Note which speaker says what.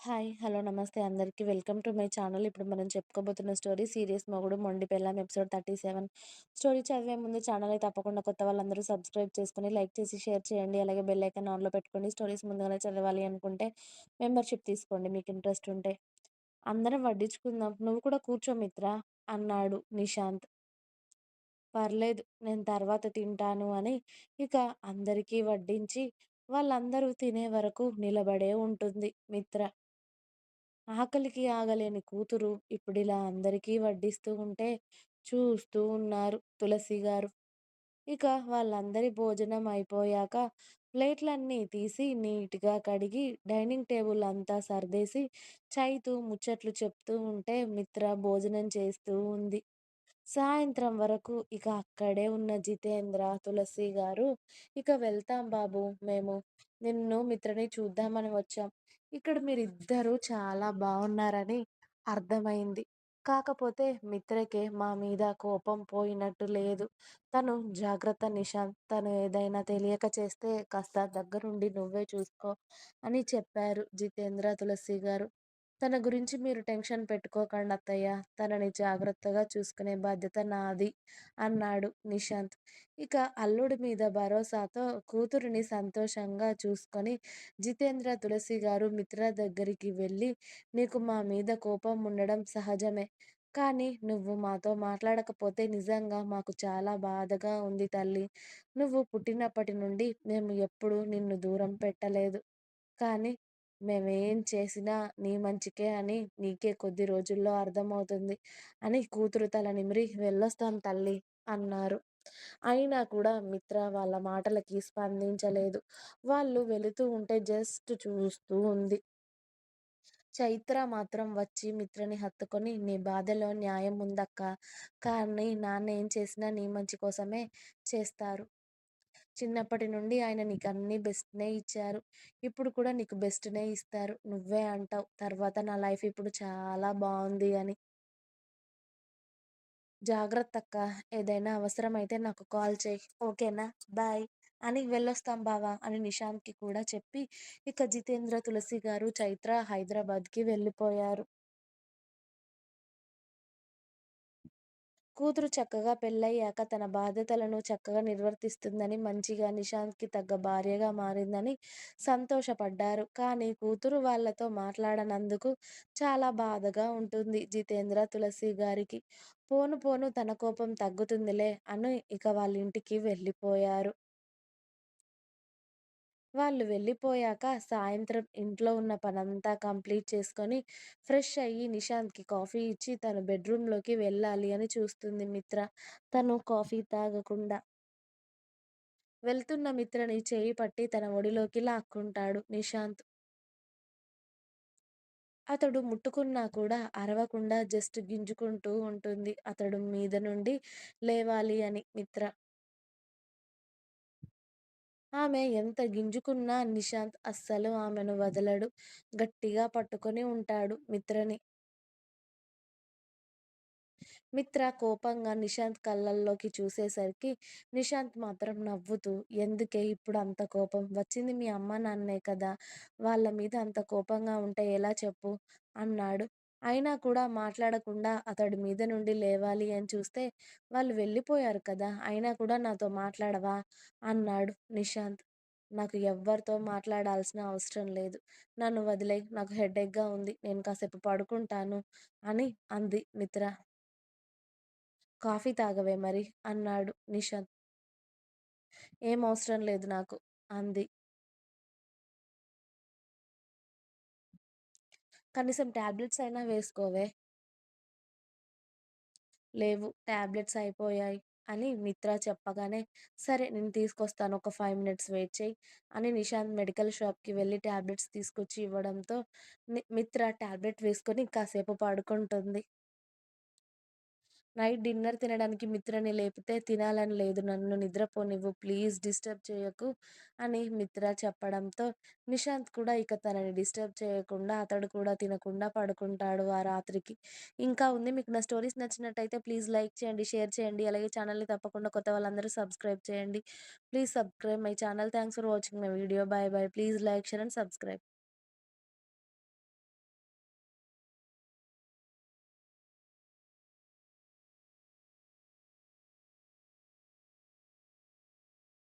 Speaker 1: Hi. Hello. నమస్తే అందరికి. Welcome to my channel. ఇప్పుడు మనం చెప్పుకోబోతున్న స్టోరీ 'సీరియస్ మొగుడు మొండి పెళ్ళాం' ఎపిసోడ్ 37. స్టోరీ చదివే ముందు ఛానల్‌ని తప్పకుండా కొత్త వాళ్ళందరూ సబ్స్క్రైబ్ చేసుకొని, లైక్ చేసి, షేర్ చేయండి. అలాగే బెల్ ఐకాన్ ఆన్‌లో పెట్టుకోండి. స్టోరీస్ ముందుగానే చదవాలి అనుకుంటే మెంబర్‌షిప్ తీసుకోండి మీకు ఇంట్రెస్ట్ ఉంటే. అందరం వడ్డించుకుందాం. నువ్వు కూడా కూర్చో మిత్ర అన్నాడు నిశాంత్. పర్లేదు నేను తర్వాత తింటాను అని ఇక అందరికీ వడ్డించి వాళ్ళందరూ తినే వరకు నిలబడే ఉంటుంది మిత్ర. ఆకలికి ఆగలేని కూతురు ఇప్పుడిలా అందరికీ వడ్డిస్తూ ఉంటే చూస్తూ ఉన్నారు తులసి గారు ఇక వాళ్ళందరి భోజనం అయిపోయాక ప్లేట్లన్నీ తీసి నీట్‌గా కడిగి డైనింగ్ టేబుల్ అంతా సర్దేసి చైతూ ముచ్చట్లు చెప్తూ ఉంటే మిత్ర భోజనం చేస్తూ ఉంది. సాయంత్రం వరకు ఇక అక్కడే ఉన్న జితేంద్ర, తులసి గారు ఇక వెళ్తాం బాబు మేము. నిన్ను, మిత్రని చూద్దామని వచ్చాం. ఇక్కడ మీరిద్దరూ చాలా బాగున్నారని అర్థమైంది కాకపోతే మిత్రకే మా మీద కోపం పోయినట్టు లేదు. తను జాగ్రత్త నిశాంత్. తను ఏదైనా తెలియక చేస్తే కాస్త దగ్గరుండి నువ్వే చూసుకో అని చెప్పారు జితేంద్ర, తులసి గారు తన గురించి మీరు టెన్షన్ పెట్టుకోకండత్తయ్యా. తనని జాగ్రత్తగా చూసుకునే బాధ్యత నాది అన్నాడు నిశాంత్. ఇక అల్లుడి మీద భరోసాతో కూతురిని సంతోషంగా చూసుకొని జితేంద్ర, తులసి గారు మిత్ర దగ్గరికి వెళ్ళి నీకు మా మీద కోపం ఉండడం సహజమే. కానీ నువ్వు మాతో మాట్లాడకపోతే నిజంగా మాకు చాలా బాధగా ఉంది తల్లి నువ్వు పుట్టినప్పటి నుండి మేము ఎప్పుడూ నిన్ను దూరం పెట్టలేదు. కానీ మేమేం చేసినా నీ మంచికే అని నీకే కొద్ది రోజుల్లో అర్థమవుతుంది అని కూతురు తల నిమిరి వెళ్ళొస్తాం తల్లి అన్నారు. అయినా కూడా మిత్ర వాళ్ళ మాటలకి స్పందించలేదు. వాళ్ళు వెళుతూ ఉంటే జస్ట్ చూస్తూ ఉంది. చైత్ర మాత్రం వచ్చి మిత్రని హత్తుకొని నీ బాధలో న్యాయం ఉందక్కా. కానీ నాన్న ఏం చేసినా నీ మంచి కోసమే చేస్తారు. చిన్నప్పటి నుండి ఆయన నీకన్నీ బెస్ట్‌నే ఇచ్చారు. ఇప్పుడు కూడా నీకు బెస్ట్‌నే ఇస్తారు. నువ్వే అంటావ్ తర్వాత నా లైఫ్ ఇప్పుడు చాలా బావుంది అని. జాగ్రత్తక్కా. ఏదైనా అవసరమైతే నాకు కాల్ చెయ్. ఓకేనా? బాయ్ అని వెళ్ళొస్తాం బావ అని నిశాంత్‌కి కూడా చెప్పి ఇక జితేంద్ర, తులసిగారు, చైత్ర హైదరాబాద్‌కి వెళ్ళిపోయారు. కూతురు చక్కగా పెళ్ళయ్యాక తన బాధ్యతలను చక్కగా నిర్వర్తిస్తుందని, మంచిగా నిశాంత్‌కి తగ్గ భార్యగా మారిందని సంతోషపడ్డారు. కానీ కూతురు వాళ్ళతో మాట్లాడనందుకు చాలా బాధగా ఉంటుంది జితేంద్ర, తులసి గారికి పోను పోను తన కోపం తగ్గుతుందిలే అని ఇక వాళ్ళ ఇంటికి వెళ్ళిపోయారు. వాళ్ళు వెళ్ళిపోయాక సాయంత్రం ఇంట్లో ఉన్న పనంతా కంప్లీట్ చేసుకొని ఫ్రెష్ అయ్యి నిశాంత్‌కి కాఫీ ఇచ్చి తను బెడ్‌రూమ్‌లోకి వెళ్ళాలి అని చూస్తుంది మిత్ర. తను కాఫీ తాగకుండా. వెళ్తున్న మిత్రని చేయి పట్టి తన ఒడిలోకి లాక్కుంటాడు నిశాంత్. అతడు ముట్టుకున్నా కూడా అరవకుండా జస్ట్ గింజుకుంటూ ఉంటుంది అతడు మీద నుండి లేవాలి అని మిత్ర. ఆమె ఎంత గింజుకున్నా నిశాంత్ అస్సలు ఆమెను వదలడు. గట్టిగా పట్టుకొని ఉంటాడు మిత్రని. మిత్ర కోపంగా నిశాంత్ కళ్ళల్లోకి చూసేసరికి నిశాంత్ మాత్రం నవ్వుతూ ఎందుకే ఇప్పుడు అంత కోపం? వచ్చింది మీ అమ్మ నాన్నే కదా! వాళ్ళ మీద అంత కోపంగా ఉంటే ఎలా చెప్పు? అన్నాడు. అయినా కూడా మాట్లాడకుండా అతడి మీద నుండి లేవాలి అని చూస్తే వాళ్ళు వెళ్ళిపోయారు కదా! అయినా కూడా నాతో మాట్లాడవా? అన్నాడు నిశాంత్. నాకు ఎవ్వరితో మాట్లాడాల్సిన అవసరం లేదు. నన్ను వదిలే నాకు హెడేక్‌గా ఉంది. నేను కాసేపు పడుకుంటాను అని అంది మిత్ర. కాఫీ తాగవే మరి? అన్నాడు నిశాంత్. ఏం అవసరం లేదు నాకు అంది. కనీసం ట్యాబ్లెట్స్ అయినా వేసుకోవే. లేవు. టాబ్లెట్స్ అయిపోయాయి అని మిత్ర చెప్పగానే సరే నేను తీసుకొస్తాను ఒక ఫైవ్ మినిట్స్ వెయిట్ చేయి అని నిశాంత్ మెడికల్ షాప్‌కి వెళ్ళి ట్యాబ్లెట్స్ తీసుకొచ్చి ఇవ్వడంతో మిత్ర టాబ్లెట్ వేసుకొని కాసేపు పడుకుంటుంది. నైట్ డిన్నర్ తినడానికి మిత్రని లేపితే తినాలని లేదు. నన్ను నిద్రపోనివ్వు. ప్లీజ్ డిస్టర్బ్ చేయకు అని మిత్ర చెప్పడంతో నిశాంత్ కూడా ఇక తనని డిస్టర్బ్ చేయకుండా అతడు కూడా తినకుండా పడుకుంటాడు ఆ రాత్రికి. ఇంకా ఉంది. మీకు నా స్టోరీస్ నచ్చినట్టయితే ప్లీజ్ లైక్ చేయండి, షేర్ చేయండి. అలాగే ఛానల్‌ని తప్పకుండా కొత్త వాళ్ళందరూ సబ్స్క్రైబ్ చేయండి. Please subscribe my channel. Thanks for watching my video. Bye bye please like, share and subscribe.